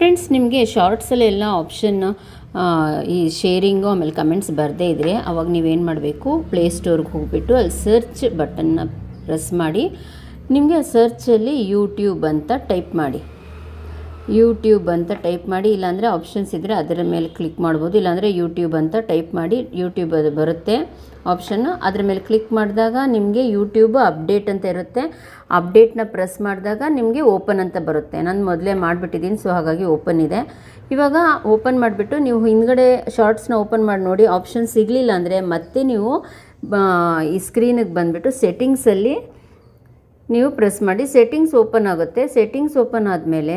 Friends ನಿಮಗೆ ಶಾರ್ಟ್ಸಲ್ಲಿ ಎಲ್ಲ option ಈ ಶೇರಿಂಗು ಆಮೇಲೆ ಕಮೆಂಟ್ಸ್ ಬರದೇ ಇದ್ದರೆ ಅವಾಗ ನೀವೇನು ಮಾಡಬೇಕು? ಪ್ಲೇಸ್ಟೋರ್ಗೆ ಹೋಗ್ಬಿಟ್ಟು ಅಲ್ಲಿ ಸರ್ಚ್ ಬಟನ್ನ ಪ್ರೆಸ್ ಮಾಡಿ, ನಿಮಗೆ ಸರ್ಚಲ್ಲಿ ಯೂಟ್ಯೂಬ್ ಅಂತ ಟೈಪ್ ಮಾಡಿ. ಯೂಟ್ಯೂಬ್ ಅಂತ ಟೈಪ್ ಮಾಡಿ, ಇಲ್ಲಾಂದರೆ ಆಪ್ಷನ್ಸ್ ಇದ್ದರೆ ಅದರ ಮೇಲೆ ಕ್ಲಿಕ್ ಮಾಡ್ಬೋದು. ಇಲ್ಲಾಂದರೆ ಯೂಟ್ಯೂಬ್ ಅಂತ ಟೈಪ್ ಮಾಡಿ ಯೂಟ್ಯೂಬ್ ಅದು ಬರುತ್ತೆ ಆಪ್ಷನ್ನು ಅದ್ರ ಮೇಲೆ ಕ್ಲಿಕ್ ಮಾಡಿದಾಗ ನಿಮಗೆ ಯೂಟ್ಯೂಬ್ ಅಪ್ಡೇಟ್ ಅಂತ ಇರುತ್ತೆ. ಅಪ್ಡೇಟ್ನ ಪ್ರೆಸ್ ಮಾಡಿದಾಗ ನಿಮಗೆ ಓಪನ್ ಅಂತ ಬರುತ್ತೆ. ನಾನು ಮೊದಲೇ ಮಾಡಿಬಿಟ್ಟಿದ್ದೀನಿ ಸೊ ಹಾಗಾಗಿ ಓಪನ್ ಇದೆ. ಇವಾಗ ಓಪನ್ ಮಾಡಿಬಿಟ್ಟು ನೀವು ಹಿಂದ್ಗಡೆ ಶಾರ್ಟ್ಸ್ನ ಓಪನ್ ಮಾಡಿ ನೋಡಿ ಆಪ್ಷನ್ ಸಿಗಲಿಲ್ಲ ಅಂದರೆ ಮತ್ತೆ ನೀವು ಈ ಸ್ಕ್ರೀನಿಗೆ ಬಂದುಬಿಟ್ಟು ಸೆಟ್ಟಿಂಗ್ಸಲ್ಲಿ ನೀವು ಪ್ರೆಸ್ ಮಾಡಿ. ಸೆಟ್ಟಿಂಗ್ಸ್ ಓಪನ್ ಆಗುತ್ತೆ. ಸೆಟ್ಟಿಂಗ್ಸ್ ಓಪನ್ ಆದಮೇಲೆ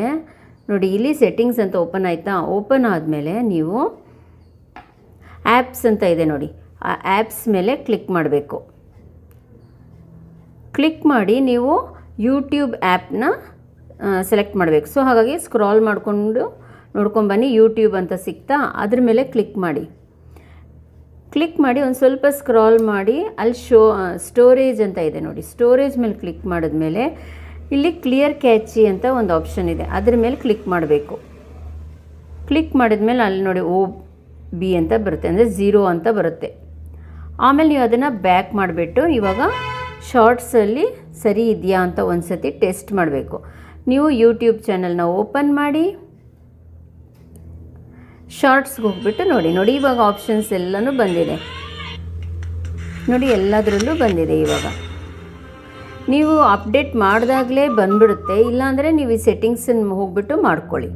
ನೋಡಿ, ಇಲ್ಲಿ ಸೆಟ್ಟಿಂಗ್ಸ್ ಅಂತ ಓಪನ್ ಆಯಿತಾ? ಓಪನ್ ಆದಮೇಲೆ ನೀವು ಆ್ಯಪ್ಸ್ ಅಂತ ಇದೆ ನೋಡಿ. ಆ ಆ್ಯಪ್ಸ್ ಮೇಲೆ ಕ್ಲಿಕ್ ಮಾಡಬೇಕು. ಕ್ಲಿಕ್ ಮಾಡಿ ನೀವು ಯೂಟ್ಯೂಬ್ ಆ್ಯಪ್ನ ಸೆಲೆಕ್ಟ್ ಮಾಡಬೇಕು. ಸೊ ಹಾಗಾಗಿ ಸ್ಕ್ರಾಲ್ ಮಾಡಿಕೊಂಡು ನೋಡ್ಕೊಂಬನ್ನಿ ಯೂಟ್ಯೂಬ್ ಅಂತ ಸಿಗ್ತಾ ಅದ್ರ ಮೇಲೆ ಕ್ಲಿಕ್ ಮಾಡಿ. ಕ್ಲಿಕ್ ಮಾಡಿ ಒಂದು ಸ್ವಲ್ಪ ಸ್ಕ್ರಾಲ್ ಮಾಡಿ, ಅಲ್ಲಿ ಶೋ ಸ್ಟೋರೇಜ್ ಅಂತ ಇದೆ ನೋಡಿ. ಸ್ಟೋರೇಜ್ ಮೇಲೆ ಕ್ಲಿಕ್ ಮಾಡಿದ್ಮೇಲೆ ಇಲ್ಲಿ ಕ್ಲಿಯರ್ ಕ್ಯಾಚಿ ಅಂತ ಒಂದು ಆಪ್ಷನ್ ಇದೆ. ಅದ್ರ ಮೇಲೆ ಕ್ಲಿಕ್ ಮಾಡಬೇಕು. ಕ್ಲಿಕ್ ಮಾಡಿದ್ಮೇಲೆ ಅಲ್ಲಿ ನೋಡಿ ಓ ಬಿ ಅಂತ ಬರುತ್ತೆ. ಅಂದರೆ ಝೀರೋ ಅಂತ ಬರುತ್ತೆ. ಆಮೇಲೆ ನೀವು ಅದನ್ನು ಬ್ಯಾಕ್ ಮಾಡಿಬಿಟ್ಟು ಇವಾಗ ಶಾರ್ಟ್ಸಲ್ಲಿ ಸರಿ ಇದೆಯಾ ಅಂತ ಒಂದು ಸತಿ ಟೆಸ್ಟ್ ಮಾಡಬೇಕು. ನೀವು ಯೂಟ್ಯೂಬ್ ಚಾನಲ್ನ ಓಪನ್ ಮಾಡಿ ಶಾರ್ಟ್ಸ್ಗೆ ಹೋಗ್ಬಿಟ್ಟು ನೋಡಿ ನೋಡಿ ಇವಾಗ ಆಪ್ಷನ್ಸ್ ಎಲ್ಲನೂ ಬಂದಿದೆ. ನೋಡಿ ಎಲ್ಲದರಲ್ಲೂ ಬಂದಿದೆ ಇವಾಗ. ನೀವು ಅಪ್ಡೇಟ್ ಮಾಡಿದಾಗಲೇ ಬಂದ್ಬಿಡುತ್ತೆ. ಇಲ್ಲಾಂದರೆ ನೀವು ಈ ಸೆಟ್ಟಿಂಗ್ಸನ್ನು ಹೋಗ್ಬಿಟ್ಟು ಮಾಡ್ಕೊಳ್ಳಿ.